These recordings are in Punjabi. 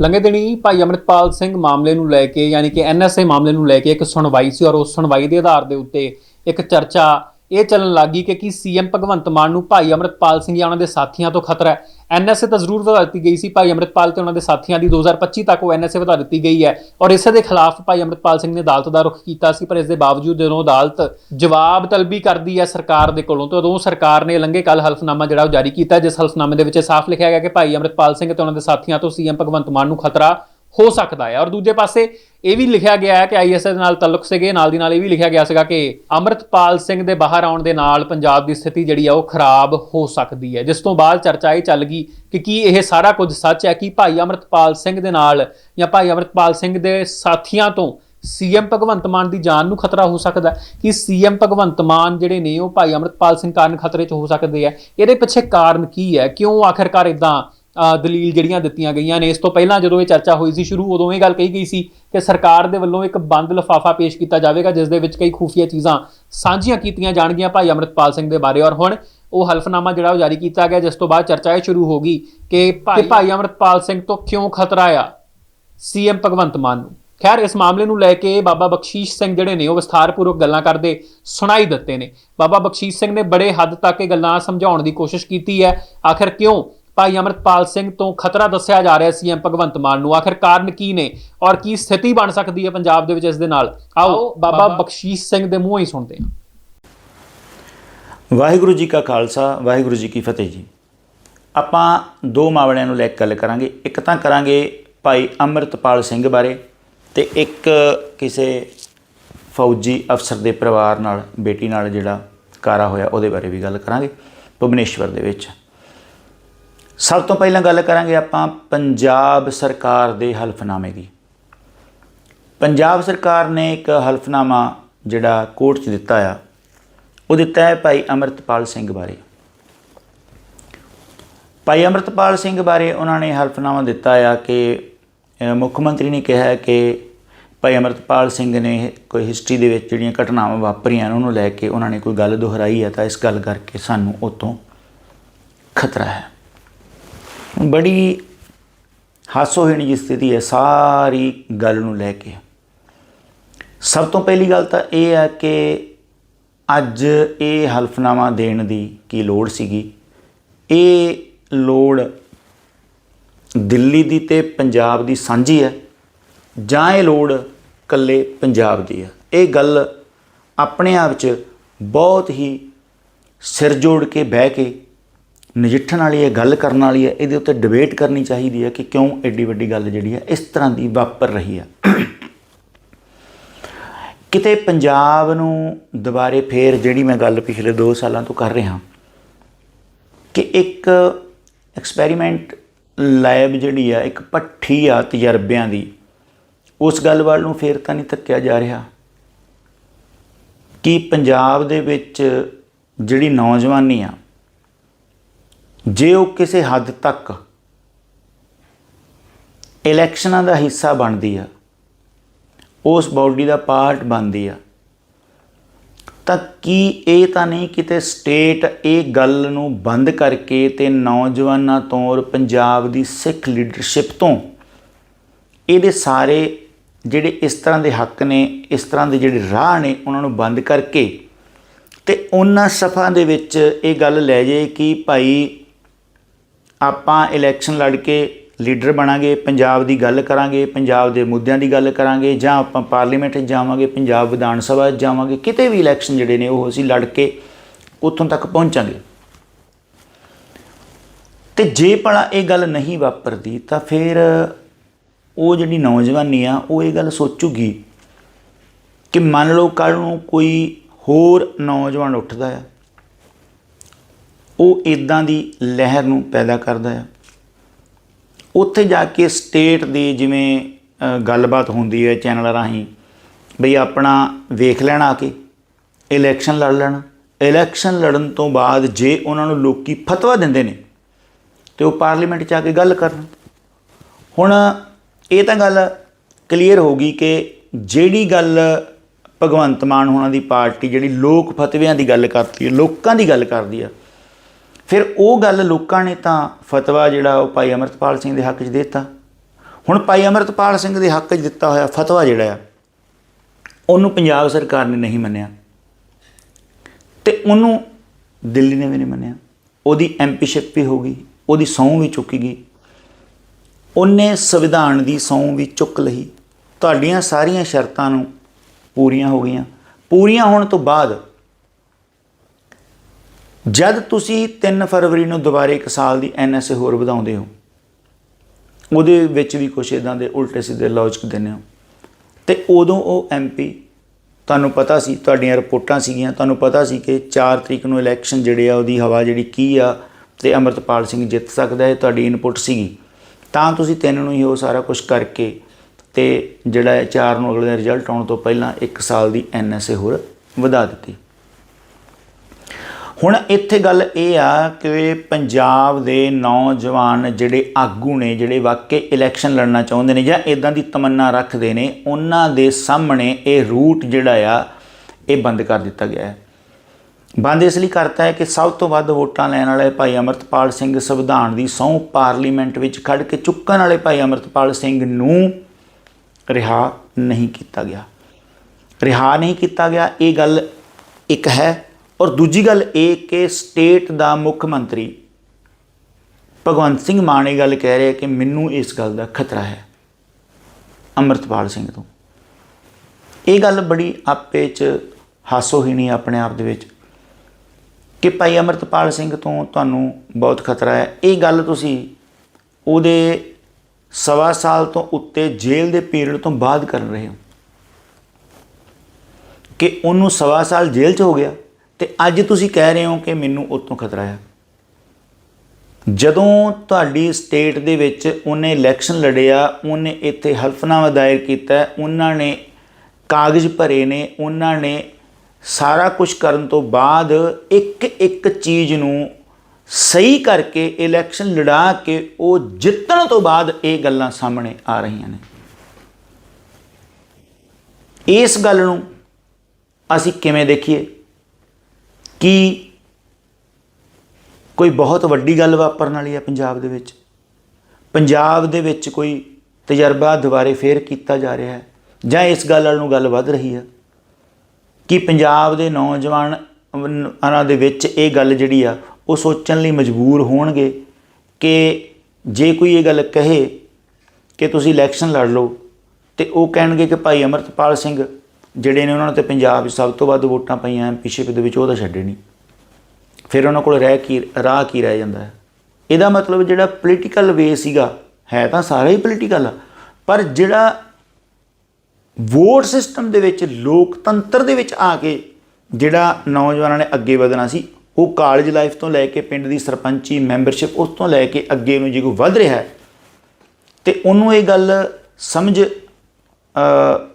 ਲੰਘੇ ਦਿਨੀ ਭਾਈ ਅਮਰਿਤਪਾਲ ਸਿੰਘ ਮਾਮਲੇ ਨੂੰ ਲੈ ਕੇ, ਯਾਨੀ ਕਿ ਐਨਐਸਏ ਮਾਮਲੇ ਨੂੰ ਲੈ ਕੇ ਇੱਕ ਸੁਣਵਾਈ ਸੀ ਔਰ ਉਸ ਸੁਣਵਾਈ ਦੇ ਆਧਾਰ ਦੇ ਉੱਤੇ ਇੱਕ ਚਰਚਾ ਇਹ ਚੱਲਣ ਲੱਗੀ ਕਿ ਕੀ ਸੀਐਮ ਭਗਵੰਤ ਮਾਨ ਨੂੰ ਭਾਈ ਅਮਰਿਤਪਾਲ ਸਿੰਘ ਜਾਂ ਉਹਨਾਂ ਦੇ ਸਾਥੀਆਂ ਤੋਂ ਖਤਰਾ ਹੈ। ਐਨਐਸਏ ਤਾਂ ਜ਼ਰੂਰ ਵਧਾ ਦਿੱਤੀ ਗਈ ਸੀ, ਭਾਈ ਅਮਰਿਤਪਾਲ ਤੇ ਉਹਨਾਂ ਦੇ ਸਾਥੀਆਂ ਦੀ 2025 ਤੱਕ ਉਹ ਐਨਐਸਏ ਵਧਾ ਦਿੱਤੀ ਗਈ ਹੈ। ਔਰ ਇਸੇ ਦੇ ਖਿਲਾਫ ਭਾਈ ਅਮਰਿਤਪਾਲ ਸਿੰਘ ਨੇ ਅਦਾਲਤ ਦਾ ਰੁਖ ਕੀਤਾ ਸੀ, ਪਰ ਇਸ ਦੇ ਬਾਵਜੂਦ ਜਦੋਂ ਅਦਾਲਤ ਜਵਾਬ ਤਲਬੀ ਕਰਦੀ ਹੈ ਸਰਕਾਰ ਦੇ ਕੋਲੋਂ, ਤਾਂ ਉਦੋਂ ਸਰਕਾਰ ਨੇ ਲੰਘੇ ਕੱਲ ਹਲਫਨਾਮਾ ਜਿਹੜਾ ਉਹ ਜਾਰੀ ਕੀਤਾ, ਜਿਸ ਹਲਫਨਾਮੇ ਦੇ ਵਿੱਚ ਇਹ ਸਾਫ਼ ਲਿਖਿਆ ਗਿਆ ਕਿ ਭਾਈ ਅਮਰਿਤਪਾਲ ਸਿੰਘ ਤੇ ਉਹਨਾਂ ਦੇ ਸਾਥੀਆਂ ਤੋਂ ਸੀਐਮ ਭਗਵੰਤ ਮਾਨ ਨੂੰ ਖਤਰਾ ਹੋ ਸਕਦਾ ਹੈ। ਔਰ ਦੂਜੇ ਪਾਸੇ ਇਹ ਵੀ ਲਿਖਿਆ ਗਿਆ ਹੈ ਕਿ ਆਈਐਸਏ ਦੇ ਨਾਲ ਤਾਲੁਕ ਸੀਗੇ। ਨਾਲ ਦੀ ਨਾਲ ਇਹ ਵੀ ਲਿਖਿਆ ਗਿਆ ਸੀਗਾ ਕਿ ਅਮਰਿਤਪਾਲ ਸਿੰਘ ਦੇ ਬਾਹਰ ਆਉਣ ਦੇ ਨਾਲ ਪੰਜਾਬ ਦੀ ਸਥਿਤੀ ਜਿਹੜੀ ਆ ਉਹ ਖਰਾਬ ਹੋ ਸਕਦੀ ਹੈ। ਜਿਸ ਤੋਂ ਬਾਅਦ ਚਰਚਾ ਇਹ ਚੱਲ ਗਈ ਕਿ ਕੀ ਇਹ ਸਾਰਾ ਕੁਝ ਸੱਚ ਹੈ ਕਿ ਭਾਈ ਅਮਰਿਤਪਾਲ ਸਿੰਘ ਦੇ ਨਾਲ ਜਾਂ ਭਾਈ ਅਮਰਿਤਪਾਲ ਸਿੰਘ ਦੇ ਸਾਥੀਆਂ ਤੋਂ ਸੀਐਮ ਭਗਵੰਤ ਮਾਨ ਦੀ ਜਾਨ ਨੂੰ ਖਤਰਾ ਹੋ ਸਕਦਾ ਹੈ? ਕਿ ਸੀਐਮ ਭਗਵੰਤ ਮਾਨ ਜਿਹੜੇ ਨੇ ਉਹ ਭਾਈ ਅਮਰਿਤਪਾਲ ਸਿੰਘ ਕਾਰਨ ਖਤਰੇ 'ਚ ਹੋ ਸਕਦੇ ਆ ਇਹਦੇ ਪਿੱਛੇ ਕਾਰਨ ਕੀ ਹੈ? ਕਿਉਂ ਆਖਰਕਾਰ ਇਦਾਂ ਦਲੀਲ ਜਿਹੜੀਆਂ ਦਿੱਤੀਆਂ ਗਈਆਂ ਨੇ। ਇਸ ਤੋਂ ਪਹਿਲਾਂ ਜਦੋਂ ਇਹ ਚਰਚਾ ਹੋਈ ਸੀ ਸ਼ੁਰੂ ਉਦੋਂ ਇਹ ਗੱਲ ਕਹੀ ਗਈ ਸੀ ਕਿ ਸਰਕਾਰ ਦੇ ਵੱਲੋਂ ਇੱਕ ਬੰਦ ਲਿਫਾਫਾ ਪੇਸ਼ ਕੀਤਾ ਜਾਵੇਗਾ ਜਿਸ ਦੇ ਵਿੱਚ ਕਈ ਖੂਫੀਆ ਚੀਜ਼ਾਂ ਸਾਂਝੀਆਂ ਕੀਤੀਆਂ ਜਾਣਗੀਆਂ ਭਾਈ ਅਮਰਿਤਪਾਲ ਸਿੰਘ ਦੇ ਬਾਰੇ। ਔਰ ਹੁਣ ਉਹ ਹਲਫਨਾਮਾ ਜਿਹੜਾ ਉਹ ਜਾਰੀ ਕੀਤਾ ਗਿਆ ਜਿਸ ਤੋਂ ਬਾਅਦ ਚਰਚਾ ਇਹ ਸ਼ੁਰੂ ਹੋ ਗਈ ਕਿ ਭਾਈ ਅਮਰਿਤਪਾਲ ਸਿੰਘ ਤੋਂ ਕਿਉਂ ਖਤਰਾ ਆ ਸੀਐਮ ਭਗਵੰਤ ਮਾਨ ਨੂੰ? ਖੈਰ ਇਸ ਮਾਮਲੇ ਨੂੰ ਲੈ ਕੇ ਬਾਬਾ ਬਖਸ਼ੀਸ਼ ਸਿੰਘ ਜਿਹੜੇ ਨੇ ਉਹ ਵਿਸਥਾਰਪੂਰਵਕ ਗੱਲਾਂ ਕਰਦੇ ਸੁਣਾਈ ਦਿੱਤੇ ਨੇ। ਬਾਬਾ ਬਖਸ਼ੀਸ਼ ਸਿੰਘ ਨੇ ਬੜੇ ਹੱਦ ਤੱਕ ਇਹ ਗੱਲਾਂ ਸਮਝਾਉਣ ਦੀ ਕੋਸ਼ਿਸ਼ ਕੀਤੀ ਹੈ। ਆਖਰ ਕਿਉਂ ਭਾਈ ਅਮਰਿਤਪਾਲ ਸਿੰਘ ਤੋਂ ਖਤਰਾ ਦੱਸਿਆ ਜਾ ਰਿਹਾ ਸੀ ਐਮ ਭਗਵੰਤ ਮਾਨ ਨੂੰ। ਆਖਰ ਕਾਰਨ ਕੀ ਨੇ ਔਰ ਕੀ ਸਥਿਤੀ ਬਣ ਸਕਦੀ ਹੈ ਪੰਜਾਬ ਦੇ ਵਿੱਚ ਇਸ ਦੇ ਨਾਲ? ਆਓ ਬਾਬਾ। ਬਖਸ਼ੀਸ਼ ਸਿੰਘ ਦੇ ਮੂੰਹੋਂ ਹੀ ਸੁਣਦੇ ਹਾਂ। ਵਾਹਿਗੁਰੂ ਜੀ ਕਾ ਖਾਲਸਾ ਵਾਹਿਗੁਰੂ ਜੀ ਕੀ ਫਤਿਹ ਜੀ। ਆਪਾਂ ਦੋ ਮਾਮਲਿਆਂ ਨੂੰ ਲੈ ਕੇ ਗੱਲ ਕਰਾਂਗੇ। ਇੱਕ ਤਾਂ ਕਰਾਂਗੇ ਭਾਈ ਅੰਮ੍ਰਿਤਪਾਲ ਸਿੰਘ ਬਾਰੇ ਤੇ ਇੱਕ ਕਿਸੇ ਫੌਜੀ ਅਫਸਰ ਦੇ ਪਰਿਵਾਰ ਨਾਲ ਬੇਟੀ ਨਾਲ ਜਿਹੜਾ ਕਾਰਾ ਹੋਇਆ ਉਹਦੇ ਬਾਰੇ ਵੀ ਗੱਲ ਕਰਾਂਗੇ ਭੁਵਨੇਸ਼ਵਰ ਦੇ ਵਿੱਚ। ਸਭ ਤੋਂ ਪਹਿਲਾਂ ਗੱਲ ਕਰਾਂਗੇ ਆਪਾਂ ਪੰਜਾਬ ਸਰਕਾਰ ਦੇ ਹਲਫਨਾਮੇ ਦੀ। ਪੰਜਾਬ ਸਰਕਾਰ ਨੇ ਇੱਕ ਹਲਫਨਾਮਾ ਜਿਹੜਾ ਕੋਰਟ 'ਚ ਦਿੱਤਾ ਆ ਉਹ ਦਿੱਤਾ ਹੈ ਭਾਈ ਅਮਰਤਪਾਲ ਸਿੰਘ ਬਾਰੇ। ਭਾਈ ਅਮਰਤਪਾਲ ਸਿੰਘ ਬਾਰੇ ਉਹਨਾਂ ਨੇ ਹਲਫਨਾਮਾ ਦਿੱਤਾ ਆ ਕਿ ਮੁੱਖ ਮੰਤਰੀ ਨੇ ਕਿਹਾ ਕਿ ਭਾਈ ਅਮਰਤਪਾਲ ਸਿੰਘ ਨੇ ਕੋਈ ਹਿਸਟਰੀ ਦੇ ਵਿੱਚ ਜਿਹੜੀਆਂ ਘਟਨਾਵਾਂ ਵਾਪਰੀਆਂ ਨੇ, ਉਹਨੂੰ ਲੈ ਕੇ ਉਹਨਾਂ ਨੇ ਕੋਈ ਗੱਲ ਦੁਹਰਾਈ ਹੈ ਤਾਂ ਇਸ ਗੱਲ ਕਰਕੇ ਸਾਨੂੰ ਉਤੋਂ ਖਤਰਾ ਹੈ। ਬੜੀ ਹਾਸੋਹੀਣੀ ਜਿਹੀ ਸਥਿਤੀ ਹੈ, ਸਾਰੀ ਗੱਲ ਨੂੰ ਲੈ ਕੇ। ਸਭ ਤੋਂ ਪਹਿਲੀ ਗੱਲ ਤਾਂ ਇਹ ਹੈ ਕਿ ਅੱਜ ਇਹ ਹਲਫਨਾਮਾ ਦੇਣ ਦੀ ਕੀ ਲੋੜ ਸੀਗੀ? ਇਹ ਲੋੜ ਦਿੱਲੀ ਦੀ ਤੇ ਪੰਜਾਬ ਦੀ ਸਾਂਝੀ ਹੈ, ਜਾਂ ਇਹ ਲੋੜ ਕੱਲੇ ਪੰਜਾਬ ਦੀ ਹੈ? ਇਹ ਗੱਲ ਆਪਣੇ ਆਪ 'ਚ ਬਹੁਤ ਹੀ ਸਿਰ ਜੋੜ ਕੇ ਬਹਿ ਕੇ ਨਜਿੱਠਣ ਵਾਲੀ ਹੈ, ਗੱਲ ਕਰਨ ਵਾਲੀ ਹੈ, ਇਹਦੇ ਉੱਤੇ ਡਿਬੇਟ ਕਰਨੀ ਚਾਹੀਦੀ ਹੈ ਕਿ ਕਿਉਂ ਐਡੀ ਵੱਡੀ ਗੱਲ ਜਿਹੜੀ ਹੈ, ਇਸ ਤਰ੍ਹਾਂ ਦੀ ਵਾਪਰ ਰਹੀ ਹੈ। ਕਿਤੇ ਪੰਜਾਬ ਨੂੰ ਦੁਬਾਰੇ ਫੇਰ ਜਿਹੜੀ ਮੈਂ ਗੱਲ ਪਿਛਲੇ 2 ਸਾਲਾਂ ਤੋਂ ਕਰ ਰਿਹਾ, ਕਿ ਇੱਕ ਐਕਸਪੈਰੀਮੈਂਟ ਲੈਬ ਜਿਹੜੀ ਆ, ਇੱਕ ਪੱਠੀ ਆ ਤਜਰਬਿਆਂ ਦੀ, ਉਸ ਗੱਲ ਵੱਲ ਨੂੰ ਫੇਰ ਤਾਂ ਨਹੀਂ ਧੱਕਿਆ ਜਾ ਰਿਹਾ। ਕਿ ਪੰਜਾਬ ਦੇ ਵਿੱਚ ਜਿਹੜੀ ਨੌਜਵਾਨੀ ਆ ਜੇ ਉਹ ਕਿਸੇ ਹੱਦ ਤੱਕ ਇਲੈਕਸ਼ਨਾਂ ਦਾ ਹਿੱਸਾ ਬਣਦੀ ਆ, ਉਸ ਬਾਡੀ ਦਾ ਪਾਰਟ ਬਣਦੀ ਆ, ਤਾਂ ਕੀ ਇਹ ਤਾਂ ਨਹੀਂ ਕਿਤੇ ਸਟੇਟ ਇਹ ਗੱਲ ਨੂੰ ਬੰਦ ਕਰਕੇ ਤੇ ਨੌਜਵਾਨਾਂ ਤੋਂ ਔਰ ਪੰਜਾਬ ਦੀ ਸਿੱਖ ਲੀਡਰਸ਼ਿਪ ਤੋਂ ਇਹਦੇ ਸਾਰੇ ਜਿਹੜੇ ਇਸ ਤਰ੍ਹਾਂ ਦੇ ਹੱਕ ਨੇ, ਇਸ ਤਰ੍ਹਾਂ ਦੇ ਜਿਹੜੇ ਰਾਹ ਨੇ, ਉਹਨਾਂ ਨੂੰ ਬੰਦ ਕਰਕੇ ਤੇ ਉਹਨਾਂ ਸਫਾ ਦੇ ਵਿੱਚ ਇਹ ਗੱਲ ਲੈ ਜੇ ਕਿ ਭਾਈ ਆਪਾਂ ਇਲੈਕਸ਼ਨ ਲੜ ਕੇ ਲੀਡਰ ਬਣਾਂਗੇ, ਪੰਜਾਬ ਦੀ ਗੱਲ ਕਰਾਂਗੇ, ਪੰਜਾਬ ਦੇ ਮੁੱਦਿਆਂ ਦੀ ਗੱਲ ਕਰਾਂਗੇ, ਜਾਂ ਆਪਾਂ ਪਾਰਲੀਮੈਂਟ 'ਚ ਜਾਵਾਂਗੇ, ਪੰਜਾਬ ਵਿਧਾਨ ਸਭਾ 'ਚ ਜਾਵਾਂਗੇ, ਕਿਤੇ ਵੀ ਇਲੈਕਸ਼ਨ ਜਿਹੜੇ ਨੇ ਉਹ ਅਸੀਂ ਲੜ ਕੇ ਉੱਥੋਂ ਤੱਕ ਪਹੁੰਚਾਂਗੇ। ਤੇ ਜੇ ਭਲਾ ਇਹ ਗੱਲ ਨਹੀਂ ਵਾਪਰਦੀ, ਤਾਂ ਫਿਰ ਉਹ ਜਿਹੜੀ ਨੌਜਵਾਨੀ ਆ, ਉਹ ਇਹ ਗੱਲ ਸੋਚੂਗੀ ਕਿ ਮੰਨ ਲਓ ਕੱਲ ਨੂੰ ਕੋਈ ਹੋਰ ਨੌਜਵਾਨ ਉੱਠਦਾ ਆ। ਉਹ ਇਦਾਂ ਦੀ ਲਹਿਰ ਨੂੰ ਪੈਦਾ ਕਰਦਾ ਆ। ਉੱਥੇ ਜਾ ਕੇ ਸਟੇਟ ਦੀ ਜਿਵੇਂ ਗੱਲਬਾਤ ਹੁੰਦੀ ਹੈ ਚੈਨਲ ਰਾਹੀਂ, ਬਈ ਆਪਣਾ ਵੇਖ ਲੈਣਾ ਆ ਕੇ ਇਲੈਕਸ਼ਨ ਲੜ ਲੈਣਾ। ਇਲੈਕਸ਼ਨ ਲੜਨ ਤੋਂ ਬਾਅਦ ਜੇ ਉਹਨਾਂ ਨੂੰ ਲੋਕੀ ਫਤਵਾ ਦਿੰਦੇ ਨੇ, ਤੇ ਉਹ ਪਾਰਲੀਮੈਂਟ 'ਚ ਆ ਕੇ ਗੱਲ ਕਰਨ। ਹੁਣ ਇਹ ਤਾਂ ਗੱਲ ਕਲੀਅਰ ਹੋ ਗਈ ਕਿ ਜਿਹੜੀ ਗੱਲ ਭਗਵੰਤ ਮਾਨ ਹੋਣਾ ਦੀ ਪਾਰਟੀ ਜਿਹੜੀ ਲੋਕ ਫਤਵਿਆਂ ਦੀ ਗੱਲ ਕਰਦੀ ਹੈ, ਲੋਕਾਂ ਦੀ ਗੱਲ ਕਰਦੀ ਆ ਫਿਰ ਉਹ ਗੱਲ ਲੋਕਾਂ ਨੇ ਤਾਂ ਫਤਵਾ ਜਿਹੜਾ ਉਹ ਭਾਈ ਅਮਰਤਪਾਲ ਸਿੰਘ ਦੇ ਹੱਕ 'ਚ ਦਿੱਤਾ। ਹੁਣ ਭਾਈ ਅਮਰਤਪਾਲ ਸਿੰਘ ਦੇ ਹੱਕ 'ਚ ਦਿੱਤਾ ਹੋਇਆ ਫਤਵਾ ਜਿਹੜਾ ਆ, ਉਹਨੂੰ ਪੰਜਾਬ ਸਰਕਾਰ ਨੇ ਨਹੀਂ ਮੰਨਿਆ। ਤੇ ਉਹਨੂੰ ਦਿੱਲੀ ਨੇ ਵੀ ਨਹੀਂ ਮੰਨਿਆ। ਉਹਦੀ ਐਮਪੀਸ਼ਿਪ ਵੀ ਹੋ ਗਈ, ਉਹਦੀ ਸਹੁੰ ਵੀ ਚੁੱਕੀ ਗਈ। ਉਹਨੇ ਸੰਵਿਧਾਨ ਦੀ ਸਹੁੰ ਵੀ ਚੁੱਕ ਲਈ। ਤੁਹਾਡੀਆਂ ਸਾਰੀਆਂ ਸ਼ਰਤਾਂ ਨੂੰ ਪੂਰੀਆਂ ਹੋ ਗਈਆਂ। ਪੂਰੀਆਂ ਹੋਣ ਤੋਂ ਬਾਅਦ ਜਦ ਤੁਸੀਂ 3 ਫਰਵਰੀ ਨੂੰ ਦੁਬਾਰੇ ਇੱਕ ਸਾਲ ਦੀ ਐਨਐਸਏ ਹੋਰ ਵਧਾਉਂਦੇ ਹੋ, ਉਹਦੇ ਵਿੱਚ ਵੀ ਕੁਝ ਇਦਾਂ ਦੇ ਉਲਟੇ ਸਿੱਧੇ ਲੌਜਿਕ ਦਿੰਦੇ ਹੋ। ਤੇ ਉਦੋਂ ਉਹ ਐਮਪੀ ਤੁਹਾਨੂੰ ਪਤਾ ਸੀ, ਤੁਹਾਡੀਆਂ ਰਿਪੋਰਟਾਂ ਸੀਗੀਆਂ, ਤੁਹਾਨੂੰ ਪਤਾ ਸੀ ਕਿ 4 ਤਰੀਕ ਨੂੰ ਇਲੈਕਸ਼ਨ ਜਿਹੜੇ ਆ, ਉਹਦੀ ਹਵਾ ਜਿਹੜੀ ਕੀ ਆ, ਤੇ ਅਮਰਤਪਾਲ ਸਿੰਘ ਜਿੱਤ ਸਕਦਾ ਹੈ, ਤੁਹਾਡੀ ਇਨਪੁਟ ਸੀਗੀ। ਤਾਂ ਤੁਸੀਂ ਤਿੰਨ ਨੂੰ ਹੀ ਉਹ ਸਾਰਾ ਕੁਝ ਕਰਕੇ ਤੇ ਜਿਹੜਾ ਹੈ 4 ਨੂੰ ਅਗਲੇ ਰਿਜ਼ਲਟ ਆਉਣ ਤੋਂ ਪਹਿਲਾਂ 1 ਸਾਲ ਦੀ ਐਨਐਸਏ ਹੋਰ ਵਧਾ ਦਿੱਤੀ। ਹੁਣ ਇੱਥੇ ਗੱਲ ਇਹ ਆ ਕਿ ਪੰਜਾਬ ਦੇ ਨੌਜਵਾਨ ਜਿਹੜੇ ਆਗੂ ਨੇ, ਜਿਹੜੇ ਵਾਕਈ ਇਲੈਕਸ਼ਨ ਲੜਨਾ ਚਾਹੁੰਦੇ ਨੇ ਜਾਂ ਇਦਾਂ ਦੀ ਤਮੰਨਾ ਰੱਖਦੇ ਨੇ, ਉਹਨਾਂ ਦੇ ਸਾਹਮਣੇ ਇਹ ਰੂਟ ਜਿਹੜਾ ਆ, ਇਹ ਬੰਦ ਕਰ ਦਿੱਤਾ ਗਿਆ ਹੈ। ਬੰਦ ਇਸ ਲਈ ਕਰਤਾ ਹੈ ਕਿ ਸਭ ਤੋਂ ਵੱਧ ਵੋਟਾਂ ਲੈਣ ਵਾਲੇ ਭਾਈ ਅਮਰਤਪਾਲ ਸਿੰਘ ਸੰਵਿਧਾਨ ਦੀ ਸਹੁੰ ਪਾਰਲੀਮੈਂਟ ਵਿੱਚ ਖੜ ਕੇ ਚੁੱਕਣ ਵਾਲੇ ਭਾਈ ਅਮਰਤਪਾਲ ਸਿੰਘ ਨੂੰ ਰਿਹਾ ਨਹੀਂ ਕੀਤਾ ਗਿਆ। ਰਿਹਾ ਨਹੀਂ ਕੀਤਾ ਗਿਆ, ਇਹ ਗੱਲ ਇੱਕ ਹੈ। ਔਰ ਦੂਜੀ ਗੱਲ ਇਹ ਕਿ ਸਟੇਟ ਦਾ ਮੁੱਖ ਮੰਤਰੀ ਭਗਵੰਤ ਸਿੰਘ ਮਾਨ ਇਹ ਗੱਲ ਕਹਿ ਰਿਹਾ ਕਿ ਮੈਨੂੰ ਇਸ ਗੱਲ ਦਾ ਖਤਰਾ ਹੈ ਅਮਰਤਪਾਲ ਸਿੰਘ ਤੋਂ। ਇਹ ਗੱਲ ਬੜੀ ਆਪੇ ਚ ਹਾਸੋਹੀਣੀ ਆਪਣੇ ਆਪ ਦੇ ਵਿੱਚ ਕਿ ਭਾਈ ਅਮਰਤਪਾਲ ਸਿੰਘ ਤੋਂ ਤੁਹਾਨੂੰ ਬਹੁਤ ਖਤਰਾ ਹੈ। ਇਹ ਗੱਲ ਤੁਸੀਂ ਉਹਦੇ ਸਵਾ ਸਾਲ ਤੋਂ ਉੱਤੇ ਜੇਲ੍ਹ ਦੇ ਪੀਰੀਅਡ ਤੋਂ ਬਾਅਦ ਕਰ ਰਹੇ ਹੋ। ਕਿ ਉਹਨੂੰ ਸਵਾ ਸਾਲ ਜੇਲ੍ਹ 'ਚ ਹੋ ਗਿਆ। ਤੇ ਅੱਜ ਤੁਸੀਂ ਕਹਿ ਰਹੇ ਹੋ ਕਿ ਮੈਨੂੰ ਉਹ ਖਤਰਾ ਹੈ ਜਦੋਂ ਤੁਹਾਡੀ ਸਟੇਟ ਦੇ ਵਿੱਚ ਉਹਨੇ ਇਲੈਕਸ਼ਨ ਲੜਿਆ, ਉਹਨੇ ਇੱਥੇ ਹਲਫਨਾਮਾ ਦਾਇਰ ਕੀਤਾ, ਉਹਨਾਂ ਨੇ ਕਾਗਜ਼ ਭਰੇ ਨੇ, ਉਹਨਾਂ ਨੇ ਸਾਰਾ ਕੁਝ ਕਰਨ ਤੋਂ ਬਾਅਦ ਇੱਕ ਇੱਕ ਚੀਜ਼ ਨੂੰ ਸਹੀ ਕਰਕੇ ਇਲੈਕਸ਼ਨ ਲੜਾ ਕੇ ਉਹ ਜਿੱਤਣ ਤੋਂ ਬਾਅਦ ਇਹ ਗੱਲਾਂ ਸਾਹਮਣੇ ਆ ਰਹੀਆਂ ਨੇ। ਇਸ ਗੱਲ ਨੂੰ ਅਸੀਂ ਕਿਵੇਂ ਦੇਖੀਏ? ਕੀ ਕੋਈ ਬਹੁਤ ਵੱਡੀ ਗੱਲ ਵਾਪਰਨ ਵਾਲੀ ਹੈ ਪੰਜਾਬ ਦੇ ਵਿੱਚ? ਪੰਜਾਬ ਦੇ ਵਿੱਚ ਕੋਈ ਤਜਰਬਾ ਦੁਬਾਰੇ ਫੇਰ ਕੀਤਾ ਜਾ ਰਿਹਾ ਹੈ? ਜਾਂ ਇਸ ਗੱਲ ਵੱਲ ਨੂੰ ਗੱਲ ਵੱਧ ਰਹੀ ਹੈ? ਕਿ ਪੰਜਾਬ ਦੇ ਨੌਜਵਾਨਾਂ ਦੇ ਵਿੱਚ ਇਹ ਗੱਲ ਜਿਹੜੀ ਆ, ਉਹ ਸੋਚਣ ਲਈ ਮਜਬੂਰ ਹੋਣਗੇ ਕਿ ਜੇ ਕੋਈ ਇਹ ਗੱਲ ਕਹੇ ਕਿ ਤੁਸੀਂ ਇਲੈਕਸ਼ਨ ਲੜ ਲਓ ਤੇ ਉਹ ਕਹਿਣਗੇ ਕਿ ਭਾਈ ਅਮਰਤਪਾਲ ਸਿੰਘ ਜਿਹੜੇ ਨੇ ਉਹਨਾਂ ਨੂੰ ਤੇ ਪੰਜਾਬ ਵਿੱਚ ਸਭ ਤੋਂ ਵੱਧ ਵੋਟਾਂ ਪਈਆਂ ਐਮਪੀਸ਼ਿਪ ਦੇ ਵਿੱਚ, ਉਹ ਤਾਂ ਛੱਡੇ ਨਹੀਂ ਫਿਰ ਉਹਨਾਂ ਕੋਲ ਰਹਿ ਕੀ, ਰਾਹ ਕੀ ਰਹਿ ਜਾਂਦਾ ਹੈ? ਇਹਦਾ ਮਤਲਬ ਜਿਹੜਾ ਪੋਲੀਟੀਕਲ ਵੇ ਸੀਗਾ, ਹੈ ਤਾਂ ਸਾਰਾ ਹੀ ਪੋਲੀਟੀਕਲ ਆ। ਪਰ ਜਿਹੜਾ ਵੋਟ ਸਿਸਟਮ ਦੇ ਵਿੱਚ, ਲੋਕਤੰਤਰ ਦੇ ਵਿੱਚ ਆ ਕੇ ਜਿਹੜਾ ਨੌਜਵਾਨਾਂ ਨੇ ਅੱਗੇ ਵਧਣਾ ਸੀ, ਉਹ ਕਾਲਜ ਲਾਈਫ ਤੋਂ ਲੈ ਕੇ ਪਿੰਡ ਦੀ ਸਰਪੰਚੀ ਮੈਂਬਰਸ਼ਿਪ ਉਸ ਤੋਂ ਲੈ ਕੇ ਅੱਗੇ ਨੂੰ ਜੇ ਕੋਈ ਵੱਧ ਰਿਹਾ ਹੈ, ਤੇ ਉਹਨੂੰ ਇਹ ਗੱਲ ਸਮਝ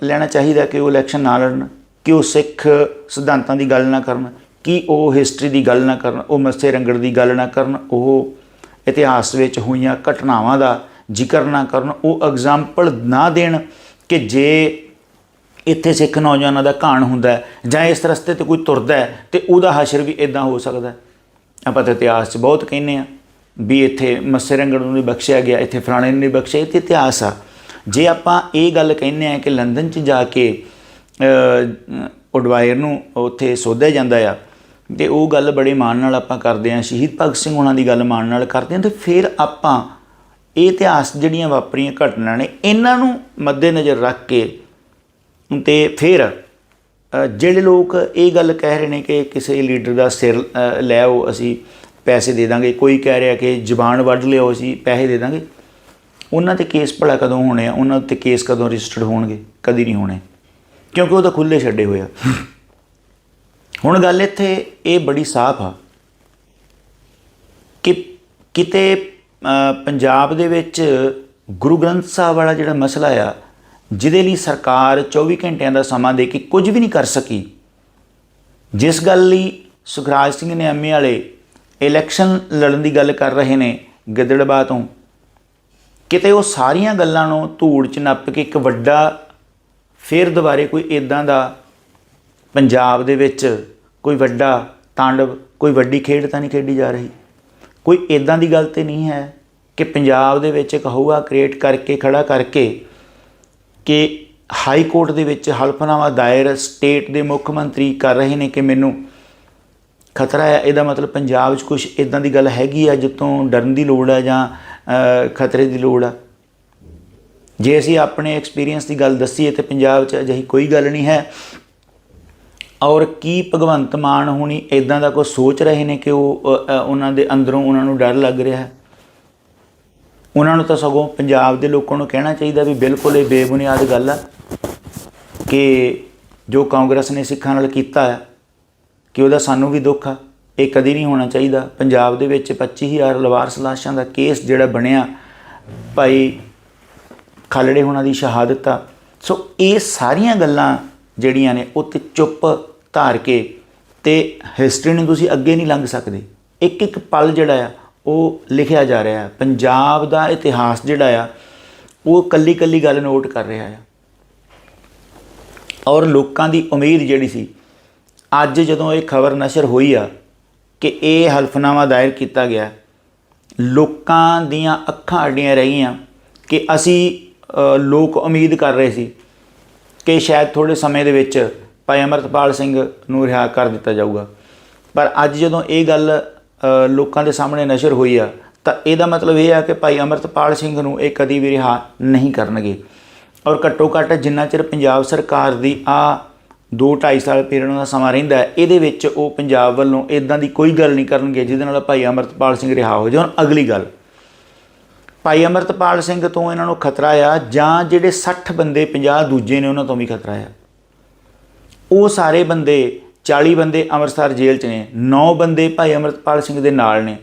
ਲੈਣਾ ਚਾਹੀਦਾ ਕਿ ਉਹ ਇਲੈਕਸ਼ਨ ਨਾ ਲੜਨ, ਕਿ ਉਹ ਸਿੱਖ ਸਿਧਾਂਤਾਂ ਦੀ ਗੱਲ ਨਾ ਕਰਨ, ਕਿ ਉਹ ਹਿਸਟਰੀ ਦੀ ਗੱਲ ਨਾ ਕਰਨ, ਉਹ ਮੱਸੇ ਰੰਗੜ ਦੀ ਗੱਲ ਨਾ ਕਰਨ, ਉਹ ਇਤਿਹਾਸ ਵਿੱਚ ਹੋਈਆਂ ਘਟਨਾਵਾਂ ਦਾ ਜ਼ਿਕਰ ਨਾ ਕਰਨ, ਉਹ ਐਗਜ਼ਾਮਪਲ ਨਾ ਦੇਣ ਕਿ ਜੇ ਇੱਥੇ ਸਿੱਖ ਨੌਜਵਾਨਾਂ ਦਾ ਘਾਣ ਹੁੰਦਾ ਜਾਂ ਇਸ ਰਸਤੇ ਤੇ ਕੋਈ ਤੁਰਦਾ ਹੈ ਤੇ ਉਹਦਾ ਹਸ਼ਰ ਵੀ ਇਦਾਂ ਹੋ ਸਕਦਾ ਆਪਾਂ ਤਾਂ ਇਤਿਹਾਸ 'ਚ ਬਹੁਤ ਕਹਿੰਦੇ ਆ ਵੀ ਇੱਥੇ ਮੱਸੇ ਰੰਗੜ ਨੂੰ ਨਹੀਂ ਬਖਸ਼ਿਆ ਗਿਆ, ਇੱਥੇ ਫਲਾਣੇ ਨੂੰ ਨਹੀਂ ਬਖਸ਼ਿਆ ਇਹ ਤੇ ਇਤਿਹਾਸ ਆ। ਜੇ ਆਪਾਂ ਇਹ ਗੱਲ ਕਹਿੰਦੇ ਆ ਕਿ ਲੰਡਨ 'ਚ ਜਾ ਕੇ ਉਡਵਾਇਰ ਨੂੰ ਉੱਥੇ ਸੋਧਿਆ ਜਾਂਦਾ ਆ, ਤੇ ਉਹ ਗੱਲ ਬੜੇ ਮਾਣ ਨਾਲ ਆਪਾਂ ਕਰਦੇ ਆ ਸ਼ਹੀਦ ਭਗਤ ਸਿੰਘ ਉਹਨਾਂ ਦੀ ਗੱਲ ਮਾਣ ਨਾਲ ਕਰਦੇ ਆ ਤੇ ਫਿਰ ਆਪਾਂ ਇਹ ਇਤਿਹਾਸ ਜਿਹੜੀਆਂ ਵਾਪਰੀਆਂ ਘਟਨਾ ਨੇ, ਇਹਨਾਂ ਨੂੰ ਮੱਦੇਨਜ਼ਰ ਰੱਖ ਕੇ ਤੇ ਫਿਰ ਜਿਹੜੇ ਲੋਕ ਇਹ ਗੱਲ ਕਹਿ ਰਹੇ ਨੇ ਕਿ ਕਿਸੇ ਲੀਡਰ ਦਾ ਸਿਰ ਲੈ ਆਓ, ਅਸੀਂ ਪੈਸੇ ਦੇ ਦਾਂਗੇ, ਕੋਈ ਕਹਿ ਰਿਹਾ ਕਿ ਜ਼ਬਾਨ ਵੱਢ ਲਿਓ ਅਸੀਂ ਪੈਸੇ ਦੇ ਦਾਂਗੇ ਉਹਨਾਂ ਤੇ ਕੇਸ ਭਲਾ ਕਦੋਂ ਹੋਣੇ ਆ? ਉਹਨਾਂ ਤੇ ਕੇਸ ਕਦੋਂ ਰਜਿਸਟਰਡ ਹੋਣਗੇ? ਕਦੀ ਨਹੀਂ ਹੋਣੇ। ਕਿਉਂਕਿ ਉਹ ਤਾਂ ਖੁੱਲੇ ਛੱਡੇ ਹੋਏ ਆ। ਹੁਣ ਗੱਲ ਇੱਥੇ ਇਹ ਬੜੀ ਸਾਫ਼ ਆ ਕਿ ਕਿਤੇ ਪੰਜਾਬ ਦੇ ਵਿੱਚ ਗੁਰੂ ਗ੍ਰੰਥ ਸਾਹਿਬ ਵਾਲਾ ਜਿਹੜਾ ਮਸਲਾ ਆ, ਜਿਹਦੇ ਲਈ ਸਰਕਾਰ 24 ਘੰਟਿਆਂ ਦਾ ਸਮਾਂ ਦੇ ਕੇ ਕੁਝ ਵੀ ਨਹੀਂ ਕਰ ਸਕੀ, ਜਿਸ ਗੱਲ ਲਈ ਸੁਖਰਾਜ ਸਿੰਘ ਨੇ ਐਮਏ ਵਾਲੇ ਇਲੈਕਸ਼ਨ ਲੜਨ ਦੀ ਗੱਲ ਕਰ ਰਹੇ ਨੇ ਗਿੱਦੜਬਾ ਤੋਂ ਕਿਤੇ ਉਹ ਸਾਰੀਆਂ ਗੱਲਾਂ ਨੂੰ ਧੂੜ ਚ ਨੱਪ ਕੇ ਇੱਕ ਵੱਡਾ ਫਿਰ ਦੁਬਾਰੇ ਕੋਈ ਇਦਾਂ ਦਾ ਪੰਜਾਬ ਦੇ ਵਿੱਚ ਕੋਈ ਵੱਡਾ ਤਾਂਡਵ, ਕੋਈ ਵੱਡੀ ਖੇਡ ਤਾਂ ਨਹੀਂ ਖੇਡੀ ਜਾ ਰਹੀ। ਕੋਈ ਇਦਾਂ ਦੀ ਗੱਲ ਤੇ ਨਹੀਂ ਹੈ ਕਿ ਪੰਜਾਬ ਦੇ ਵਿੱਚ ਇੱਕ ਹਊਆ ਕ੍ਰੀਏਟ ਕਰਕੇ, ਖੜਾ ਕਰਕੇ ਕਿ ਹਾਈ ਕੋਰਟ ਦੇ ਵਿੱਚ ਹਲਫਨਾਮਾ ਦਾਇਰ ਸਟੇਟ ਦੇ ਮੁੱਖ ਮੰਤਰੀ ਕਰ ਰਹੇ ਨੇ ਕਿ ਮੈਨੂੰ ਖਤਰਾ ਹੈ। ਇਹਦਾ ਮਤਲਬ ਪੰਜਾਬ 'ਚ ਕੁਝ ਇਦਾਂ ਦੀ ਗੱਲ ਹੈਗੀ ਆ ਜਿੱਤੋਂ ਡਰਨ ਦੀ ਲੋੜ ਹੈ ਜਾਂ ਖਤਰੇ ਦੀ ਲੋੜ ਆ। ਜੇ ਅਸੀਂ ਆਪਣੇ ਐਕਸਪੀਰੀਅੰਸ ਦੀ ਗੱਲ ਦੱਸੀਏ ਤੇ ਪੰਜਾਬ 'ਚ ਅਜਿਹੀ ਕੋਈ ਗੱਲ ਨਹੀਂ ਹੈ। ਔਰ ਕੀ ਭਗਵੰਤ ਮਾਨ ਹੁਣੀ ਇਦਾਂ ਦਾ ਕੁਝ ਸੋਚ ਰਹੇ ਨੇ ਕਿ ਉਹ ਉਹਨਾਂ ਦੇ ਅੰਦਰੋਂ ਉਹਨਾਂ ਨੂੰ ਡਰ ਲੱਗ ਰਿਹਾ ਹੈ? ਉਹਨਾਂ ਨੂੰ ਤਾਂ ਸਗੋਂ ਪੰਜਾਬ ਦੇ ਲੋਕਾਂ ਨੂੰ ਕਹਿਣਾ ਚਾਹੀਦਾ ਵੀ ਬਿਲਕੁਲ ਇਹ ਬੇਬੁਨਿਆਦ ਗੱਲ ਆ ਕਿ ਜੋ ਕਾਂਗਰਸ ਨੇ ਸਿੱਖਾਂ ਨਾਲ ਕੀਤਾ ਹੈ, ਕਿ ਉਹਦਾ ਸਾਨੂੰ ਵੀ ਦੁੱਖ ਆ। ਇਹ ਕਦੀ ਨਹੀਂ ਹੋਣਾ ਚਾਹੀਦਾ। ਪੰਜਾਬ ਦੇ ਵਿੱਚ 25000 ਲਵਾਰਸ ਲਾਸ਼ਾਂ ਦਾ ਕੇਸ ਜਿਹੜਾ ਬਣਿਆ, ਭਾਈ ਖਾਲੜੇ ਹੋਣਾ ਦੀ ਸ਼ਹਾਦਤ ਆ। ਸੋ ਇਹ ਸਾਰੀਆਂ ਗੱਲਾਂ ਜਿਹੜੀਆਂ ਨੇ ਉਹ ਤੇ ਚੁੱਪ ਧਾਰ ਕੇ ਤੇ ਹਿਸਟਰੀ ਨੂੰ ਤੁਸੀਂ ਅੱਗੇ ਨਹੀਂ ਲੰਘ ਸਕਦੇ। ਇੱਕ ਇੱਕ ਪਲ ਜਿਹੜਾ ਆ, ਉਹ ਲਿਖਿਆ ਜਾ ਰਿਹਾ। ਪੰਜਾਬ ਦਾ ਇਤਿਹਾਸ ਜਿਹੜਾ ਆ, ਉਹ ਕੱਲੀ ਕੱਲੀ ਗੱਲ ਨੋਟ ਕਰ ਰਿਹਾ ਆ। ਔਰ ਲੋਕਾਂ ਦੀ ਉਮੀਦ ਜਿਹੜੀ ਸੀ, ਅੱਜ ਜਦੋਂ ਇਹ ਖਬਰ ਨਸ਼ਰ ਹੋਈ ਆ ਕਿ ਇਹ ਹਲਫਨਾਮਾ ਦਾਇਰ ਕੀਤਾ ਗਿਆ। ਲੋਕਾਂ ਦੀਆਂ ਅੱਖਾਂ ਅੱਡੀਆਂ ਰਹੀਆਂ ਕਿ ਅਸੀਂ ਲੋਕ ਉਮੀਦ ਕਰ ਰਹੇ ਸੀ ਕਿ ਸ਼ਾਇਦ ਥੋੜੇ ਸਮੇਂ ਦੇ ਵਿੱਚ ਭਾਈ ਅਮਰਤਪਾਲ ਸਿੰਘ ਨੂੰ ਰਿਹਾ ਕਰ ਦਿੱਤਾ ਜਾਊਗਾ। ਪਰ ਅੱਜ ਜਦੋਂ ਇਹ ਗੱਲ ਲੋਕਾਂ ਦੇ ਸਾਹਮਣੇ ਨਸ਼ਰ ਹੋਈ ਆ, ਤਾਂ ਇਹਦਾ ਮਤਲਬ ਇਹ ਆ ਕਿ ਭਾਈ ਅਮਰਤਪਾਲ ਸਿੰਘ ਨੂੰ ਇਹ ਕਦੀ ਵੀ ਰਿਹਾ ਨਹੀਂ ਕਰਨਗੇ। ਔਰ ਘੱਟੋ ਘੱਟ ਜਿੰਨਾ ਚਿਰ ਪੰਜਾਬ ਸਰਕਾਰ ਦੀ ਆ 2.5 ਸਾਲ ਪੀਰੀਅਡ ਦਾ ਸਮਾਂ ਰਹਿੰਦਾ ਇਹਦੇ ਵਿੱਚ ਉਹ ਪੰਜਾਬ ਵੱਲੋਂ ਇਦਾਂ ਦੀ ਕੋਈ ਗੱਲ ਨਹੀਂ ਕਰਨਗੇ ਜਿਹਦੇ ਨਾਲ ਭਾਈ ਅਮਰਤਪਾਲ ਸਿੰਘ ਰਿਹਾ ਹੋ ਜਾਣ ਅਗਲੀ ਗੱਲ, ਭਾਈ ਅਮਰਤਪਾਲ ਸਿੰਘ ਤੋਂ ਇਹਨਾਂ ਨੂੰ ਖਤਰਾ ਆ ਜਾਂ ਜਿਹੜੇ 60 ਬੰਦੇ 50 ਦੂਜੇ ਨੇ ਉਹਨਾਂ ਤੋਂ ਵੀ ਖਤਰਾ ਆ। ਉਹ ਸਾਰੇ ਬੰਦੇ 40 ਬੰਦੇ ਅੰਮ੍ਰਿਤਸਰ ਜੇਲ੍ਹ 'ਚ ਨੇ 9 ਬੰਦੇ ਭਾਈ ਅਮਰਤਪਾਲ ਸਿੰਘ ਦੇ ਨਾਲ ਨੇ।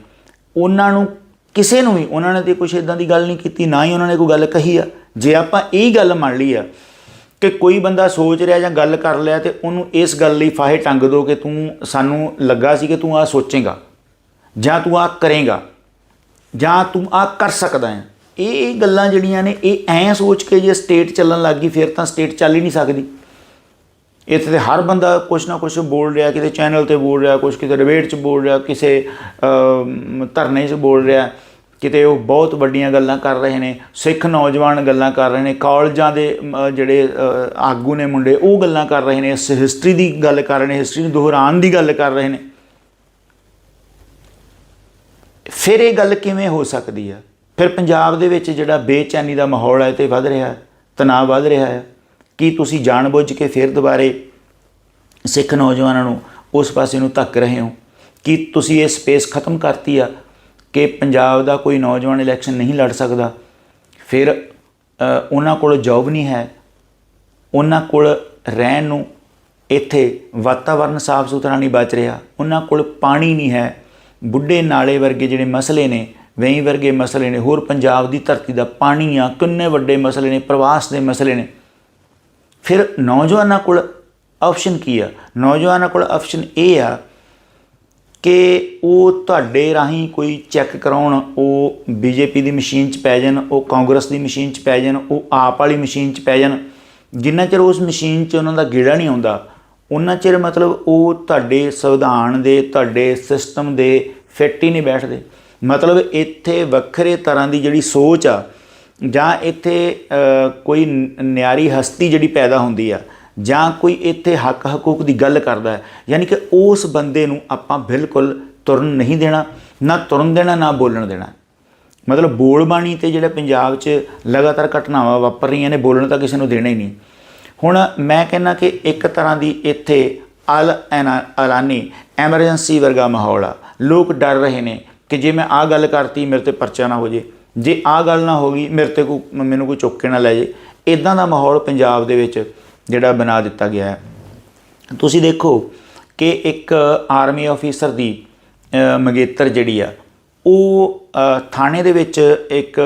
ਉਹਨਾਂ ਨੂੰ ਕਿਸੇ ਨੂੰ ਵੀ, ਉਹਨਾਂ ਨੇ ਤੇ ਕੁਝ ਇਦਾਂ ਦੀ ਗੱਲ ਨਹੀਂ ਕੀਤੀ, ਨਾ ਹੀ ਉਹਨਾਂ ਨੇ ਕੋਈ ਗੱਲ ਕਹੀ ਆ। ਜੇ ਆਪਾਂ ਇਹ ਗੱਲ ਮੰਨ ਲਈ ਆ ਕਿ ਕੋਈ ਬੰਦਾ ਸੋਚ ਰਿਹਾ ਜਾਂ ਗੱਲ ਕਰ ਲਿਆ ਤੇ ਉਹਨੂੰ ਇਸ ਗੱਲ ਲਈ ਫਾਹੇ ਟੰਗ ਦੋ ਕਿ ਤੂੰ ਸਾਨੂੰ ਲੱਗਾ ਸੀ ਕਿ ਤੂੰ ਆ ਸੋਚੇਗਾ, ਜਾਂ ਤੂੰ ਆ ਕਰੇਗਾ, ਜਾਂ ਤੂੰ ਆ ਕਰ ਸਕਦਾ ਹੈ। ਇਹ ਇਹ ਗੱਲਾਂ ਜਿਹੜੀਆਂ ਨੇ, ਇਹ ਐਂ ਸੋਚ ਕੇ ਜੇ ਸਟੇਟ ਚੱਲਣ ਲੱਗ ਗਈ, ਫਿਰ ਤਾਂ ਸਟੇਟ ਚੱਲ ਹੀ ਨਹੀਂ ਸਕਦੀ। ਇੱਥੇ ਤੇ ਹਰ ਬੰਦਾ ਕੁਛ ਨਾ ਕੁਛ ਬੋਲ ਰਿਹਾ, ਕਿਤੇ ਚੈਨਲ ਤੇ ਬੋਲ ਰਿਹਾ, ਕੁਛ ਕਿਤੇ ਡਿਬੇਟ 'ਚ ਬੋਲ ਰਿਹਾ, ਕਿਸੇ ਧਰਨੇ 'ਚ ਬੋਲ ਰਿਹਾ। ਕਿਤੇ ਉਹ ਬਹੁਤ ਵੱਡੀਆਂ ਗੱਲਾਂ ਕਰ ਰਹੇ ਨੇ, ਸਿੱਖ ਨੌਜਵਾਨ ਗੱਲਾਂ ਕਰ ਰਹੇ ਨੇ, ਕਾਲਜਾਂ ਦੇ ਜਿਹੜੇ ਆਗੂ ਨੇ ਮੁੰਡੇ, ਉਹ ਗੱਲਾਂ ਕਰ ਰਹੇ ਨੇ ਇਸ ਹਿਸਟਰੀ ਦੀ ਗੱਲ ਕਰ ਰਹੇ ਨੇ, ਹਿਸਟਰੀ ਨੂੰ ਦੁਹਰਾਉਣ ਦੀ ਗੱਲ ਕਰ ਰਹੇ ਨੇ। ਫਿਰ ਇਹ ਗੱਲ ਕਿਵੇਂ ਹੋ ਸਕਦੀ ਆ? ਫਿਰ ਪੰਜਾਬ ਦੇ ਵਿੱਚ ਜਿਹੜਾ ਬੇਚੈਨੀ ਦਾ ਮਾਹੌਲ ਹੈ ਤੇ ਵੱਧ ਰਿਹਾ ਤਣਾਅ ਵੱਧ ਰਿਹਾ ਹੈ ਕੀ ਤੁਸੀਂ ਜਾਣਬੁੱਝ ਕੇ ਫਿਰ ਦੁਬਾਰੇ ਸਿੱਖ ਨੌਜਵਾਨਾਂ ਨੂੰ ਉਸ ਪਾਸੇ ਨੂੰ ਧੱਕ ਰਹੇ ਹੋ? ਕੀ ਤੁਸੀਂ ਇਹ ਸਪੇਸ ਖਤਮ ਕਰਤੀ ਆ? ਕਿ ਪੰਜਾਬ ਦਾ ਕੋਈ ਨੌਜਵਾਨ ਇਲੈਕਸ਼ਨ ਨਹੀਂ ਲੜ ਸਕਦਾ। ਫਿਰ ਉਹਨਾਂ ਕੋਲ ਜੌਬ ਨਹੀਂ ਹੈ। ਉਹਨਾਂ ਕੋਲ ਰਹਿਣ ਨੂੰ ਇੱਥੇ ਵਾਤਾਵਰਨ ਸਾਫ਼ ਸੁਥਰਾ ਨਹੀਂ ਬਚ ਰਿਹਾ। ਉਹਨਾਂ ਕੋਲ ਪਾਣੀ ਨਹੀਂ ਹੈ। ਬੁੱਢੇ ਨਾਲੇ ਵਰਗੇ ਜਿਹੜੇ ਮਸਲੇ ਨੇ, ਵੇਈ ਵਰਗੇ ਮਸਲੇ ਨੇ, ਹੋਰ ਪੰਜਾਬ ਦੀ ਧਰਤੀ ਦਾ ਪਾਣੀ ਆ, ਕਿੰਨੇ ਵੱਡੇ ਮਸਲੇ ਨੇ, ਪ੍ਰਵਾਸ ਦੇ ਮਸਲੇ ਨੇ। ਫਿਰ ਨੌਜਵਾਨਾਂ ਕੋਲ ਆਪਸ਼ਨ ਕੀ ਆ? ਨੌਜਵਾਨਾਂ ਕੋਲ ਆਪਸ਼ਨ ਇਹ ਆ ਕਿ ਉਹ ਤੁਹਾਡੇ ਰਾਹੀਂ ਕੋਈ ਚੈੱਕ ਕਰਾਉਣ, ਉਹ ਬੀਜੇਪੀ ਦੀ ਮਸ਼ੀਨ 'ਚ ਪੈ ਜਾਣ, ਉਹ ਕਾਂਗਰਸ ਦੀ ਮਸ਼ੀਨ 'ਚ ਪੈ ਜਾਣ, ਉਹ ਆਪ ਵਾਲੀ ਮਸ਼ੀਨ 'ਚ ਪੈ ਜਾਣ, ਜਿੰਨਾ ਚਿਰ ਉਸ ਮਸ਼ੀਨ 'ਚ ਉਹਨਾਂ ਦਾ ਗੇੜਾ ਨਹੀਂ ਆਉਂਦਾ, ਉਹਨਾਂ ਚਿਰ ਮਤਲਬ ਉਹ ਤੁਹਾਡੇ ਸੰਵਿਧਾਨ ਦੇ, ਤੁਹਾਡੇ ਸਿਸਟਮ ਦੇ ਫਿੱਟ ਹੀ ਨਹੀਂ ਬੈਠਦੇ। ਮਤਲਬ ਇੱਥੇ ਵੱਖਰੇ ਤਰ੍ਹਾਂ ਦੀ ਜਿਹੜੀ ਸੋਚ ਆ, ਜਾਂ ਇੱਥੇ ਕੋਈ ਨਿਆਰੀ ਹਸਤੀ ਜਿਹੜੀ ਪੈਦਾ ਹੁੰਦੀ ਆ ਜਾਂ ਕੋਈ ਇੱਥੇ ਹੱਕ ਹਕੂਕ ਦੀ ਗੱਲ ਕਰਦਾ ਹੈ, ਯਾਨੀ ਕਿ ਉਸ ਬੰਦੇ ਨੂੰ ਆਪਾਂ ਬਿਲਕੁਲ ਤੁਰਨ ਨਹੀਂ ਦੇਣਾ, ਨਾ ਤੁਰਨ ਦੇਣਾ, ਨਾ ਬੋਲਣ ਦੇਣਾ। ਮਤਲਬ ਬੋਲ ਬਾਣੀ ਤੇ ਜਿਹੜਾ ਪੰਜਾਬ 'ਚ ਲਗਾਤਾਰ ਘਟਨਾਵਾਂ ਵਾਪਰ ਰਹੀਆਂ ਨੇ, ਬੋਲਣ ਤਾਂ ਕਿਸੇ ਨੂੰ ਦੇਣਾ ਹੀ ਨਹੀਂ। ਹੁਣ ਮੈਂ ਕਹਿੰਦਾ ਕਿ ਇੱਕ ਤਰ੍ਹਾਂ ਦੀ ਇੱਥੇ ਅਲ ਐਨਾ- ਐਲਾਨੀ ਐਮਰਜੈਂਸੀ ਵਰਗਾ ਮਾਹੌਲ ਆ। ਲੋਕ ਡਰ ਰਹੇ ਨੇ ਕਿ ਜੇ ਮੈਂ ਆਹ ਗੱਲ ਕਰਤੀ, ਮੇਰੇ ਤੇ ਪਰਚਾ ਨਾ ਹੋ ਜੇ। ਜੇ ਆਹ ਗੱਲ ਨਾ ਹੋ ਗਈ, ਮੇਰੇ ਤੇ ਕੋਈ ਮੈਨੂੰ ਕੋਈ ਚੁੱਕ ਕੇ ਨਾ ਲੈ ਜੇ। ਇਦਾਂ ਦਾ ਮਾਹੌਲ ਪੰਜਾਬ ਦੇ ਵਿੱਚ ਜਿਹੜਾ ਬਣਾ ਦਿੱਤਾ ਗਿਆ ਹੈ। ਤੁਸੀਂ ਦੇਖੋ ਕਿ ਇੱਕ ਆਰਮੀ ਆਫੀਸਰ ਦੀ ਅ, ਮੰਗੇਤਰ ਜਿਹੜੀ ਆ ਉਹ ਥਾਣੇ ਦੇ ਵਿੱਚ ਇੱਕ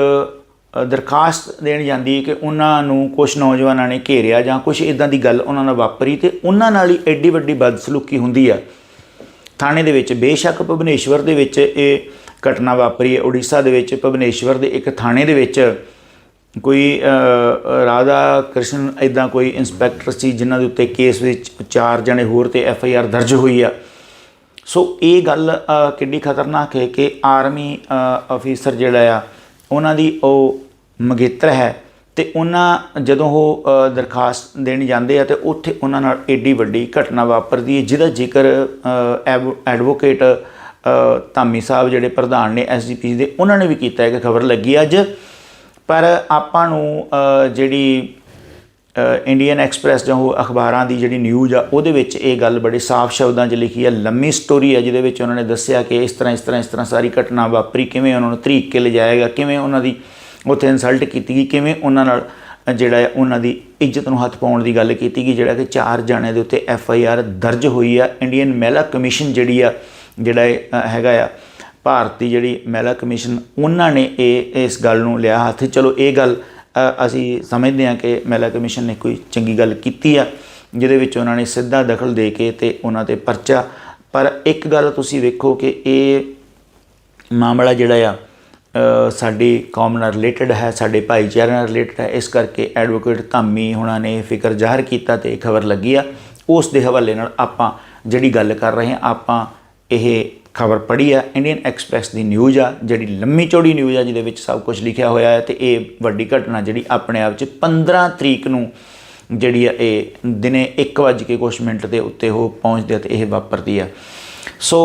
ਦਰਖਾਸਤ ਦੇਣ ਜਾਂਦੀ ਕਿ ਉਹਨਾਂ ਨੂੰ ਕੁਝ ਨੌਜਵਾਨਾਂ ਨੇ ਘੇਰਿਆ ਜਾਂ ਕੁਝ ਇਦਾਂ ਦੀ ਗੱਲ ਉਹਨਾਂ ਨਾਲ ਵਾਪਰੀ ਤੇ ਉਹਨਾਂ ਨਾਲ ਹੀ ਐਡੀ ਵੱਡੀ ਬਦਸਲੂਕੀ ਹੁੰਦੀ ਆ। ਥਾਣੇ ਦੇ ਵਿੱਚ ਬੇਸ਼ੱਕ ਭੁਵਨੇਸ਼ਵਰ ਦੇ ਵਿੱਚ ਇਹ ਘਟਨਾ ਵਾਪਰੀ ਹੈ। ਉੜੀਸਾ ਦੇ ਵਿੱਚ ਭੁਵਨੇਸ਼ਵਰ ਦੇ ਇੱਕ ਥਾਣੇ ਦੇ ਵਿੱਚ ਕੋਈ ਰਾਧਾ ਕ੍ਰਿਸ਼ਨ ਇਦਾਂ ਕੋਈ ਇੰਸਪੈਕਟਰ ਸੀ ਜਿਨ੍ਹਾਂ ਦੇ ਉੱਤੇ ਕੇਸ ਵਿੱਚ ਚਾਰ ਜਣੇ ਹੋਰ ਤੇ ਐਫ ਆਈ ਆਰ ਦਰਜ ਹੋਈ ਆ। ਸੋ ਇਹ ਗੱਲ ਅ, ਕਿੰਨੀ ਖਤਰਨਾਕ ਹੈ ਕਿ ਆਰਮੀ ਅ, ਅਫੀਸਰ ਜਿਹੜਾ ਆ ਉਹਨਾਂ ਦੀ ਉਹ ਮੰਗੇਤਰ ਹੈ ਤੇ ਉਹਨਾਂ ਜਦੋਂ ਉਹ ਦਰਖਾਸਤ ਦੇਣ ਜਾਂਦੇ ਆ ਤੇ ਉੱਥੇ ਉਹਨਾਂ ਨਾਲ ਏਡੀ ਵੱਡੀ ਘਟਨਾ ਵਾਪਰਦੀ ਹੈ ਜਿਹਦਾ ਜ਼ਿਕਰ ਅ, ਐਡਵੋਕੇਟ ਧਾਮੀ ਸਾਹਿਬ ਜਿਹੜੇ ਪ੍ਰਧਾਨ ਨੇ ਐਸਜੀਪੀ ਦੇ ਉਹਨਾਂ ਨੇ ਵੀ ਕੀਤਾ ਹੈ ਕਿ ਖਬਰ ਲੱਗੀ ਅੱਜ। ਪਰ ਆਪਾਂ ਨੂੰ ਜਿਹੜੀ ਇੰਡੀਅਨ ਐਕਸਪ੍ਰੈਸ ਜਾਂ ਉਹ ਅਖਬਾਰਾਂ ਦੀ ਜਿਹੜੀ ਨਿਊਜ਼ ਆ, ਉਹਦੇ ਵਿੱਚ ਇਹ ਗੱਲ ਬੜੇ ਸਾਫ਼ ਸ਼ਬਦਾਂ 'ਚ ਲਿਖੀ ਆ, ਲੰਮੀ ਸਟੋਰੀ ਆ, ਜਿਹਦੇ ਵਿੱਚ ਉਹਨਾਂ ਨੇ ਦੱਸਿਆ ਕਿ ਇਸ ਤਰ੍ਹਾਂ ਇਸ ਤਰ੍ਹਾਂ ਇਸ ਤਰ੍ਹਾਂ ਸਾਰੀ ਘਟਨਾ ਵਾਪਰੀ, ਕਿਵੇਂ ਉਹਨਾਂ ਨੂੰ ਤਰੀਕ ਕੇ ਲਿਜਾਇਆ ਕਿਵੇਂ ਉਹਨਾਂ ਦੀ ਉੱਥੇ ਇਨਸਲਟ ਕੀਤੀ ਗਈ, ਕਿਵੇਂ ਉਹਨਾਂ ਨਾਲ ਜਿਹੜਾ ਹੈ, ਉਹਨਾਂ ਦੀ ਇੱਜ਼ਤ ਨੂੰ ਹੱਥ ਪਾਉਣ ਦੀ ਗੱਲ ਕੀਤੀ ਗਈ, ਜਿਹੜਾ ਕਿ ਚਾਰ ਜਣਿਆਂ ਦੇ ਉੱਤੇ ਐਫ ਆਈ ਆਰ ਦਰਜ ਹੋਈ ਆ। ਇੰਡੀਅਨ ਮਹਿਲਾ ਕਮਿਸ਼ਨ ਜਿਹੜੀ ਆ, ਜਿਹੜਾ ਹੈਗਾ ਆ ਭਾਰਤੀ ਜਿਹੜੀ ਮਹਿਲਾ ਕਮਿਸ਼ਨ, ਉਹਨਾਂ ਨੇ ਇਹ, ਇਸ ਗੱਲ ਨੂੰ ਲਿਆ ਹੱਥ। ਚਲੋ, ਇਹ ਗੱਲ ਅਸੀਂ ਸਮਝਦੇ ਹਾਂ ਕਿ ਮਹਿਲਾ ਕਮਿਸ਼ਨ ਨੇ ਕੋਈ ਚੰਗੀ ਗੱਲ ਕੀਤੀ ਆ, ਜਿਹਦੇ ਵਿੱਚ ਉਹਨਾਂ ਨੇ ਸਿੱਧਾ ਦਖਲ ਦੇ ਕੇ ਤੇ ਉਹਨਾਂ ਤੇ ਪਰਚਾ। ਪਰ ਇੱਕ ਗੱਲ ਤੁਸੀਂ ਵੇਖੋ ਕਿ ਇਹ ਮਾਮਲਾ ਜਿਹੜਾ ਆ ਸਾਡੀ ਕੌਮ ਨਾਲ ਰਿਲੇਟਡ ਹੈ, ਸਾਡੇ ਭਾਈਚਾਰੇ ਨਾਲ ਰਿਲੇਟਡ ਹੈ। ਇਸ ਕਰਕੇ ਐਡਵੋਕੇਟ ਧਾਮੀ ਹੁਣਾਂ ਨੇ ਫਿਕਰ ਜ਼ਾਹਰ ਕੀਤਾ ਤੇ ਖਬਰ ਲੱਗੀ ਆ। ਉਸ ਦੇ ਹਵਾਲੇ ਨਾਲ ਆਪਾਂ ਜਿਹੜੀ ਗੱਲ ਕਰ ਰਹੇ ਹਾਂ, ਆਪਾਂ ਇਹ ਖਬਰ ਪੜ੍ਹੀ ਆ ਇੰਡੀਅਨ ਐਕਸਪ੍ਰੈਸ ਦੀ ਨਿਊਜ਼ ਆ, ਜਿਹੜੀ ਲੰਮੀ ਚੌੜੀ ਨਿਊਜ਼ ਆ, ਜਿਹਦੇ ਵਿੱਚ ਸਭ ਕੁਝ ਲਿਖਿਆ ਹੋਇਆ ਹੈ ਤੇ ਇਹ ਵੱਡੀ ਘਟਨਾ ਜਿਹੜੀ ਆਪਣੇ ਆਪ 'ਚ 15 ਤਰੀਕ ਨੂੰ ਜਿਹੜੀ ਆ ਇਹ ਦਿਨੇ 1 ਵਜੇ ਕੇ ਕੁਛ ਮਿੰਟ ਦੇ ਉੱਤੇ ਉਹ ਪਹੁੰਚਦੇ ਆ ਤੇ ਇਹ ਵਾਪਰਦੀ ਆ। ਸੋ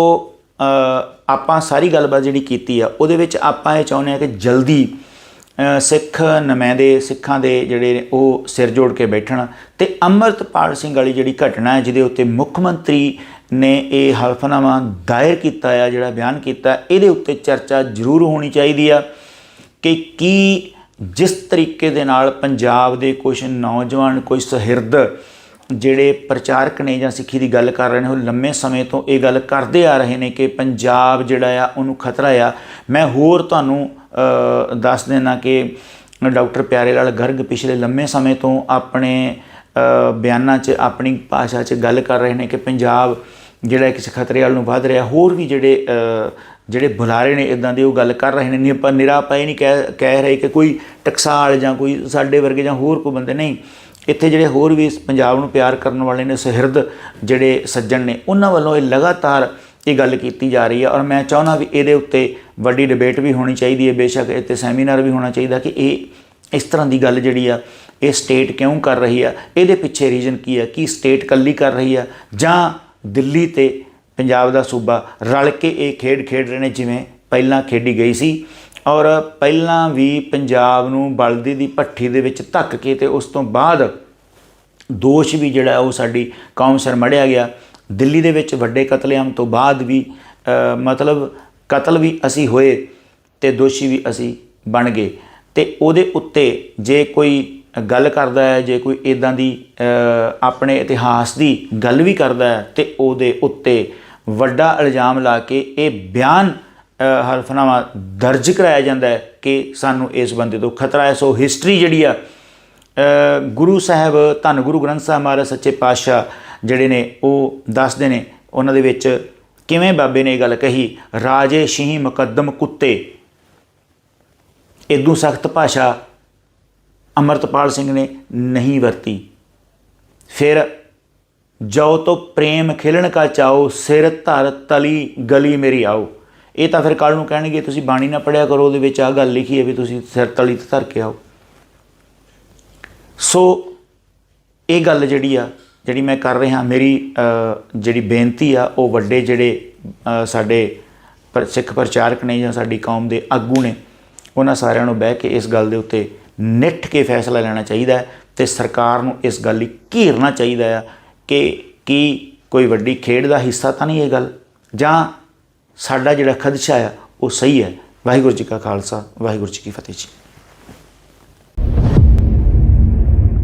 ਆਪਾਂ ਸਾਰੀ ਗੱਲਬਾਤ ਜਿਹੜੀ ਕੀਤੀ ਆ, ਉਹਦੇ ਵਿੱਚ ਆਪਾਂ ਇਹ ਚਾਹੁੰਦੇ ਆ ਕਿ ਜਲਦੀ ਸਿੱਖ ਨੁਮਾਇੰਦੇ ਸਿੱਖਾਂ ਦੇ ਜਿਹੜੇ ਨੇ ਉਹ ਸਿਰ ਜੋੜ ਕੇ ਬੈਠਣ। ਤੇ ਅੰਮ੍ਰਿਤਪਾਲ ਸਿੰਘ ਵਾਲੀ ਜਿਹੜੀ ਘਟਨਾ ਹੈ, ਜਿਹਦੇ ਉੱਤੇ ਮੁੱਖ ਮੰਤਰੀ ਨੇ ਇਹ ਹਲਫਨਾਮਾ ਦਾਇਰ ਕੀਤਾ ਆ, ਜਿਹੜਾ ਬਿਆਨ ਕੀਤਾ, ਇਹਦੇ ਉੱਤੇ ਚਰਚਾ ਜ਼ਰੂਰ ਹੋਣੀ ਚਾਹੀਦੀ ਆ ਕਿ ਕੀ ਜਿਸ ਤਰੀਕੇ ਦੇ ਨਾਲ ਪੰਜਾਬ ਦੇ ਕੁਝ ਨੌਜਵਾਨ, ਕੋਈ ਸੁਹਿਰਦ ਜਿਹੜੇ ਪ੍ਰਚਾਰਕ ਨੇ ਜਾਂ ਸਿੱਖੀ ਦੀ ਗੱਲ ਕਰ ਰਹੇ ਨੇ, ਉਹ ਲੰਮੇ ਸਮੇਂ ਤੋਂ ਇਹ ਗੱਲ ਕਰਦੇ ਆ ਰਹੇ ਨੇ ਕਿ ਪੰਜਾਬ ਜਿਹੜਾ ਆ, ਉਹਨੂੰ ਖਤਰਾ ਆ। ਮੈਂ ਹੋਰ ਤੁਹਾਨੂੰ ਦੱਸ ਦੇਣਾ ਕਿ ਡਾਕਟਰ ਪਿਆਰੇ ਲਾਲ ਗਰਗ ਪਿਛਲੇ ਲੰਮੇ ਸਮੇਂ ਤੋਂ ਆਪਣੇ ਬਿਆਨਾਂ 'ਚ, ਆਪਣੀ ਭਾਸ਼ਾ 'ਚ ਗੱਲ ਕਰ ਰਹੇ ਨੇ ਕਿ ਪੰਜਾਬ ਜਿਹੜਾ ਕਿਸੇ ਖਤਰੇ ਵਾਲ ਨੂੰ ਵਧ ਰਿਹਾ, ਹੋਰ ਵੀ ਜਿਹੜੇ ਜਿਹੜੇ ਬੁਲਾਰੇ ਨੇ ਇਦਾਂ ਦੀ ਉਹ ਗੱਲ ਕਰ ਰਹੇ ਨੇ ਨਹੀਂ ਆਪਾਂ ਨਿਰਾ ਨਹੀਂ ਕਹਿ ਕਹਿ ਰਹੇ ਕਿ ਕੋਈ ਟਕਸਾਲ ਜਾਂ ਕੋਈ ਸਾਡੇ ਵਰਗੇ ਜਾਂ ਹੋਰ ਕੋਈ ਬੰਦੇ, ਨਹੀਂ। ਇੱਥੇ ਜਿਹੜੇ ਹੋਰ ਵੀ ਇਸ ਪੰਜਾਬ ਨੂੰ ਪਿਆਰ ਕਰਨ ਵਾਲੇ ਨੇ, ਸੁਹਿਰਦ ਜਿਹੜੇ ਸੱਜਣ ਨੇ, ਉਹਨਾਂ ਵੱਲੋਂ ਇਹ ਲਗਾਤਾਰ ਇਹ ਗੱਲ ਕੀਤੀ ਜਾ ਰਹੀ ਹੈ। ਔਰ ਮੈਂ ਚਾਹੁੰਦਾ ਵੀ ਇਹਦੇ ਉੱਤੇ ਵੱਡੀ ਡਿਬੇਟ ਵੀ ਹੋਣੀ ਚਾਹੀਦੀ ਹੈ, ਬੇਸ਼ੱਕ ਇੱਥੇ ਸੈਮੀਨਾਰ ਵੀ ਹੋਣਾ ਚਾਹੀਦਾ ਕਿ ਇਹ ਇਸ ਤਰ੍ਹਾਂ ਦੀ ਗੱਲ ਜਿਹੜੀ ਆ, ਇਹ ਸਟੇਟ ਕਿਉਂ ਕਰ ਰਹੀ ਆ? ਇਹਦੇ ਪਿੱਛੇ ਰੀਜ਼ਨ ਕੀ ਹੈ ਕੀ ਸਟੇਟ ਕੱਲੀ ਕਰ ਰਹੀ ਆ? ਜਾਂ ਦਿੱਲੀ ਤੇ ਪੰਜਾਬ ਦਾ ਸੂਬਾ ਰਲ ਕੇ ਇਹ ਖੇਡ ਖੇਡ ਰਹੇ ਨੇ, ਜਿਵੇਂ ਪਹਿਲਾਂ ਖੇਡੀ ਗਈ ਸੀ। ਔਰ ਪਹਿਲਾਂ ਵੀ ਪੰਜਾਬ ਨੂੰ ਬਲਦੀ ਦੀ ਭੱਠੀ ਦੇ ਵਿੱਚ ਧੱਕ ਕੇ ਤੇ ਉਸ ਤੋਂ ਬਾਅਦ ਦੋਸ਼ ਵੀ ਜਿਹੜਾ ਉਹ ਸਾਡੀ ਕੌਮ ਸਿਰ ਮੜਿਆ ਗਿਆ। ਦਿੱਲੀ ਦੇ ਵਿੱਚ ਵੱਡੇ ਕਤਲੇਆਮ ਤੋਂ ਬਾਅਦ ਵੀ ਮਤਲਬ ਕਤਲ ਵੀ ਅਸੀਂ ਹੋਏ ਤੇ ਦੋਸ਼ੀ ਵੀ ਅਸੀਂ ਬਣ ਗਏ। ਤੇ ਉਹਦੇ ਉੱਤੇ ਜੇ ਕੋਈ ਗੱਲ ਕਰਦਾ ਹੈ ਜੇ ਕੋਈ ਇਦਾਂ ਦੀ ਆਪਣੇ ਇਤਿਹਾਸ ਦੀ ਗੱਲ ਵੀ ਕਰਦਾ ਹੈ ਤੇ ਉਹਦੇ ਉੱਤੇ ਵੱਡਾ ਇਲਜ਼ਾਮ ਲਾ ਕੇ ਇਹ ਬਿਆਨ ਅ, ਹਲਫਨਾਮਾ ਦਰਜ ਕਰਾਇਆ ਜਾਂਦਾ ਹੈ ਕਿ ਸਾਨੂੰ ਇਸ ਬੰਦੇ ਤੋਂ ਖਤਰਾ ਹੈ। ਸੋ ਹਿਸਟਰੀ ਜਿਹੜੀ ਆ ਗੁਰੂ ਸਾਹਿਬ ਧੰਨ ਗੁਰੂ ਗ੍ਰੰਥ ਸਾਹਿਬ ਮਹਾਰਾਜ ਸੱਚੇ ਪਾਤਸ਼ਾਹ ਜਿਹੜੇ ਨੇ ਉਹ ਦੱਸਦੇ ਨੇ ਉਹਨਾਂ ਦੇ ਵਿੱਚ ਕਿਵੇਂ ਬਾਬੇ ਨੇ ਇਹ ਗੱਲ ਕਹੀ ਰਾਜੇ ਸ਼ੀਹ ਮੁਕੱਦਮ ਕੁੱਤੇ। ਇਦੋਂ ਸਖਤ ਭਾਸ਼ਾ ਅਮਰਤਪਾਲ ਸਿੰਘ ਨੇ ਨਹੀਂ ਵਰਤੀ। ਫਿਰ ਜੋ ਤੋ ਪ੍ਰੇਮ ਖਿਲਣ ਕਾ ਚਾਓ, ਸਿਰ ਧਰ ਤਲੀ ਗਲੀ ਮੇਰੀ ਆਓ। ਇਹ ਤਾਂ ਫਿਰ ਕੱਲ ਨੂੰ ਕਹਿਣਗੇ, ਤੁਸੀਂ ਬਾਣੀ ਨਾ ਪੜਿਆ ਕਰੋ, ਉਹਦੇ ਵਿੱਚ ਆ ਗੱਲ ਲਿਖੀ ਹੈ ਵੀ ਤੁਸੀਂ ਸਿਰ ਤਲੀ ਤੇ ਧਰ ਕੇ ਆਓ। ਸੋ ਇਹ ਗੱਲ ਜਿਹੜੀ ਆ, ਜਿਹੜੀ ਮੈਂ ਕਰ ਰਿਹਾ, ਮੇਰੀ ਜਿਹੜੀ ਬੇਨਤੀ ਆ, ਉਹ ਵੱਡੇ ਜਿਹੜੇ ਸਾਡੇ ਪਰ ਸਿੱਖ ਪ੍ਰਚਾਰਕ ਨੇ ਜਾਂ ਸਾਡੀ ਕੌਮ ਦੇ ਆਗੂ ਨੇ, ਉਹਨਾਂ ਸਾਰਿਆਂ ਨੂੰ ਬਹਿ ਕੇ ਇਸ ਗੱਲ ਦੇ ਉੱਤੇ ਨਿੱਠ ਕੇ ਫੈਸਲਾ ਲੈਣਾ ਚਾਹੀਦਾ ਹੈ ਤੇ ਸਰਕਾਰ ਨੂੰ ਇਸ ਗੱਲ ਲਈ ਘੇਰਨਾ ਚਾਹੀਦਾ ਆ ਕਿ ਕੀ ਕੋਈ ਵੱਡੀ ਖੇਡ ਦਾ ਹਿੱਸਾ ਤਾਂ ਨਹੀਂ ਇਹ ਗੱਲ? ਜਾਂ ਸਾਡਾ ਜਿਹੜਾ ਖਦਸ਼ਾ ਆ, ਉਹ ਸਹੀ ਹੈ? ਵਾਹਿਗੁਰੂ ਜੀ ਕਾ ਖਾਲਸਾ, ਵਾਹਿਗੁਰੂ ਜੀ ਕੀ ਫਤਿਹ ਜੀ।